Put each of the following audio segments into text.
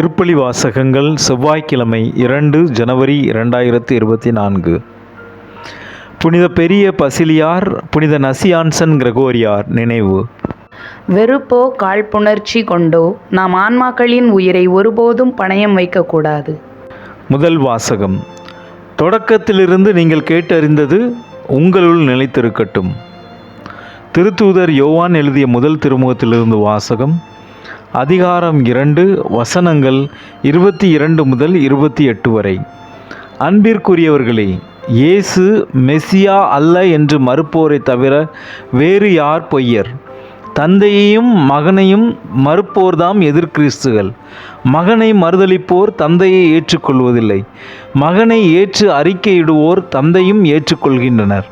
திருப்பலி வாசகங்கள் செவ்வாய்க்கிழமை இரண்டு ஜனவரி இரண்டாயிரத்தி இருபத்தி நான்கு. புனித பெரிய பசிலியார் புனித நசியான்சன் கிரகோரியார் நினைவு. வெறுப்போ காழ்ப்புணர்ச்சி கொண்டோ நாம் ஆன்மாக்களின் உயிரை ஒருபோதும் பணயம் வைக்கக்கூடாது. முதல் வாசகம். தொடக்கத்திலிருந்து நீங்கள் கேட்டறிந்தது உங்களுள் நிலைத்திருக்கட்டும். திருத்தூதர் யோவான் எழுதிய முதல் திருமுகத்திலிருந்து வாசகம். அதிகாரம் இரண்டு வசனங்கள் இருபத்தி இரண்டு முதல் இருபத்தி எட்டு வரை. அன்பிற்குரியவர்களே இயேசு மெசியா அல்ல என்று மறுப்போரை தவிர வேறு யார் பொய்யர்? தந்தையையும் மகனையும் மறுப்போர்தாம் எதிர்கிறிஸ்துகள். மகனை மறுதளிப்போர் தந்தையை ஏற்றுக்கொள்வதில்லை. மகனை ஏற்று அறிக்கையிடுவோர் தந்தையும் ஏற்றுக்கொள்கின்றனர்.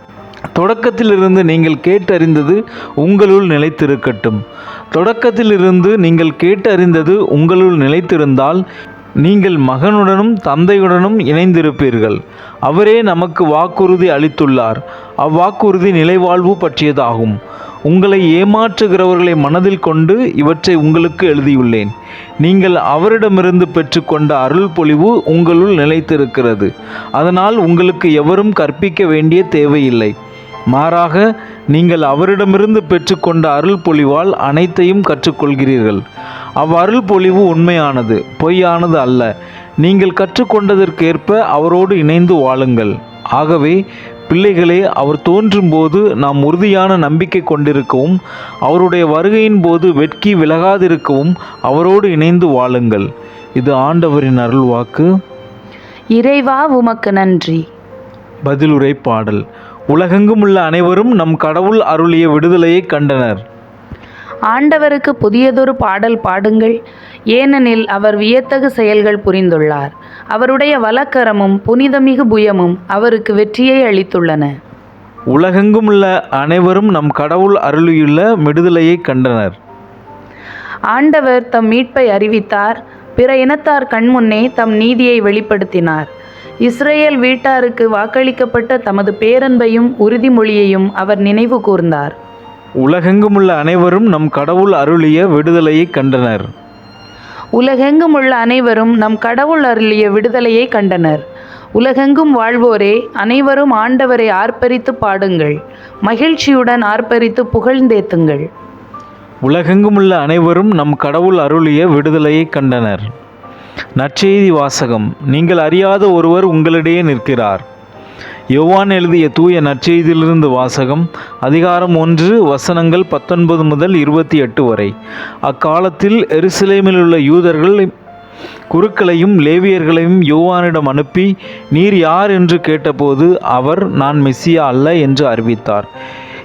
தொடக்கத்திலிருந்து நீங்கள் கேட்டறிந்தது உங்களுள் நிலைத்திருக்கட்டும். தொடக்கத்திலிருந்து நீங்கள் கேட்டறிந்தது உங்களுள் நிலைத்திருந்தால் நீங்கள் மகனுடனும் தந்தையுடனும் இணைந்திருப்பீர்கள். அவரே நமக்கு வாக்குறுதி அளித்துள்ளார். அவ்வாக்குறுதி நிலைவாழ்வு பற்றியதாகும். உங்களை ஏமாற்றுகிறவர்களை மனதில் கொண்டு இவற்றை உங்களுக்கு எழுதியுள்ளேன். நீங்கள் அவரிடமிருந்து பெற்றுக்கொண்ட அருள் பொழிவு உங்களுள் நிலைத்திருக்கிறது. அதனால் உங்களுக்கு எவரும் கற்பிக்க வேண்டிய தேவையில்லை. மாறாக நீங்கள் அவரிடமிருந்து பெற்றுக்கொண்ட அருள் பொழிவால் அனைத்தையும் கற்றுக்கொள்கிறீர்கள். அவ்வருள் பொழிவு உண்மையானது பொய்யானது அல்ல. நீங்கள் கற்றுக்கொண்டதற்கேற்ப அவரோடு இணைந்து வாழுங்கள். ஆகவே பிள்ளைகளே அவர் தோன்றும்போது நாம் உறுதியான நம்பிக்கை கொண்டிருக்கவும் அவருடைய வருகையின் போது வெட்கி விலகாதிருக்கவும் அவரோடு இணைந்து வாழுங்கள். இது ஆண்டவரின் அருள்வாக்கு. இறைவா உமக்கு நன்றி. பதிலுரை பாடல். உலகெங்கும் உள்ள அனைவரும் நம் கடவுள் அருளிய விடுதலையை கண்டனர். ஆண்டவருக்கு புதியதொரு பாடல் பாடுங்கள். ஏனெனில் அவர் வியத்தகு செயல்கள் புரிந்துள்ளார். அவருடைய வலக்கரமும் புனிதமிகு புயமும் அவருக்கு வெற்றியை அளித்துள்ளன. உலகெங்கும் உள்ள அனைவரும் நம் கடவுள் அருளியுள்ள விடுதலையை கண்டனர். ஆண்டவர் தம் மீட்பை அறிவித்தார். பிற இனத்தார் கண்முன்னே தம் நீதியை வெளிப்படுத்தினார். இஸ்ரேல் வீட்டாருக்கு வாக்களிக்கப்பட்ட தமது பேரன்பையும் உறுதிமொழியையும் அவர் நினைவு கூர்ந்தார். உலகெங்கும் உள்ள அனைவரும் நம் கடவுள் அருளிய விடுதலையை கண்டனர். உலகெங்கும் உள்ள அனைவரும் நம் கடவுள் அருளிய விடுதலையை கண்டனர். உலகெங்கும் வாழ்வோரே அனைவரும் ஆண்டவரை ஆர்ப்பரித்து பாடுங்கள். மகிழ்ச்சியுடன் ஆர்ப்பரித்து புகழ்ந்தேத்துங்கள். உலகெங்கும் உள்ள அனைவரும் நம் கடவுள் அருளிய விடுதலையை கண்டனர். நற்செய்தி வாசகம் நீங்கள் அறியாத ஒருவர் உங்களிடையே நிற்கிறார். யோவான் எழுதிய தூய நற்செய்தியிலிருந்து வாசகம் அதிகாரம் ஒன்று வசனங்கள் பத்தொன்பது முதல் இருபத்தி எட்டு வரை. அக்காலத்தில் எருசலேமில் உள்ள யூதர்கள் குருக்களையும் லேவியர்களையும் யோவானிடம் அனுப்பி நீர் யார்? என்று கேட்டபோது அவர் நான் மெஸ்ஸியா அல்ல என்று அறிவித்தார்.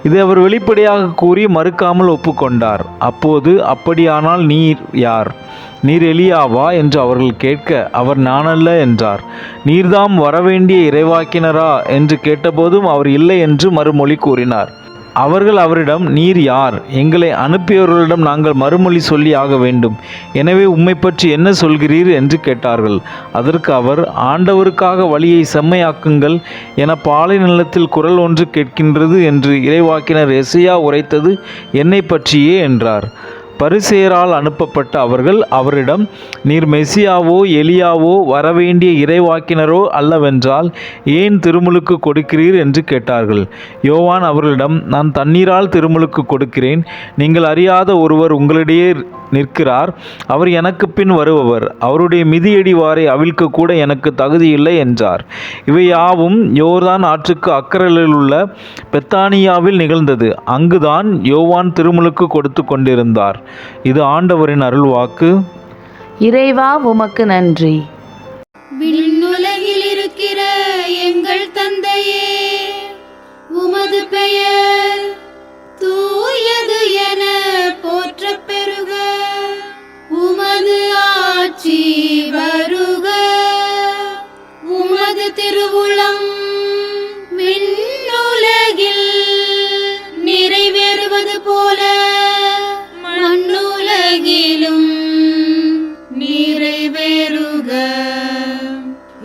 இதை அவர் வெளிப்படையாக கூறி மறுக்காமல் ஒப்புக்கொண்டார். அப்போது அப்படியானால் நீர் யார்? நீர் எலியாவா? என்று அவர்கள் கேட்க அவர் நானல்ல என்றார். நீர்தாம் வரவேண்டிய இறைவாக்கினரா? என்று கேட்டபோதும் அவர் இல்லை என்று மறுமொழி கூறினார். அவர்கள் அவரிடம் நீர் யார்? எங்களை அனுப்பியவர்களிடம் நாங்கள் மறுமொழி சொல்லி ஆக வேண்டும். எனவே உம்மை பற்றி என்ன சொல்கிறீர்? என்று கேட்டார்கள். அதற்கு அவர் ஆண்டவருக்காக வழியை செம்மையாக்குங்கள். என பாலை நிலத்தில் குரல் ஒன்று கேட்கின்றது என்று இறைவாக்கினர் எசையா உரைத்தது என்னை பற்றியே என்றார். பரிசேரால் அனுப்பப்பட்ட அவர்கள் அவரிடம் நீர் மெசியாவோ எலியாவோ வரவேண்டிய இறைவாக்கினரோ அல்லவென்றால் ஏன் திருமுழுக்கு கொடுக்கிறீர்? என்று கேட்டார்கள். யோவான் அவர்களிடம் நான் தண்ணீரால் திருமுழுக்கு கொடுக்கிறேன். நீங்கள் அறியாத ஒருவர் உங்களிடையே நிற்கிறார். அவர் எனக்கு பின் வருபவர். அவருடைய மிதியடி வாரை அவிழ்க்க கூட எனக்கு தகுதி இல்லை என்றார். இவை யாவும் யோர்தான் ஆற்றுக்கு அக்கறையில் உள்ள பெத்தானியாவில் நிகழ்ந்தது. அங்குதான் யோவான் திருமுழுக்கு கொடுத்து கொண்டிருந்தார். இது ஆண்டவரின் அருள்வாக்கு. இறைவா உமக்கு நன்றி. விண்ணுலகில் இருக்கிற எங்கள் தந்தையே உமது பெயர்